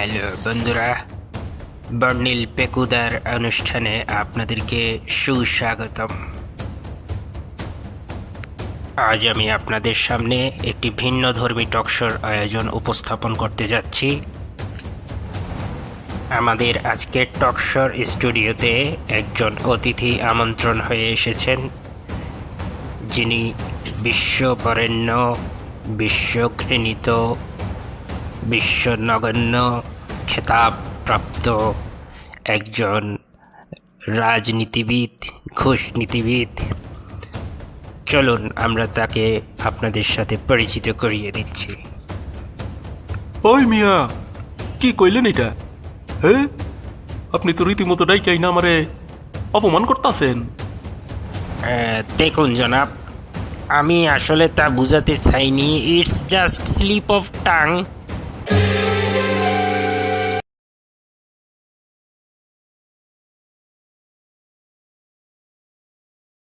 Hello বন্ধুরা বর্ণিল পেকুদার অনুষ্ঠানে আপনাদেরকে সুস্বাগতম। আজ আমি আপনাদের সামনে একটি ভিন্ন ধর্মী টকশোর আয়োজন উপস্থাপন করতে যাচ্ছি। আমাদের আজকের টকশোর স্টুডিওতে একজন অতিথি আমন্ত্রণ হয়ে এসেছেন, যিনি বিশ্ববরেণ্য বিশ্বঘৃণিত বিশ্ব নগণ্য খেতাবপ্রাপ্ত একজন রাজনীতিবিদ ঘুষনীতিবিদ চলুন আমরা তাকে আপনাদের সাথে পরিচিত করিয়ে দিচ্ছি। ওই মিয়া কি কইলেন এটা? হ্যাঁ আপনি তো রীতিমতো ডাইকাই না আমারে অপমান করতাছেন। দেখুন জনাব আমি আসলে তা বুঝাতে চাইনি। It's just slip of tongue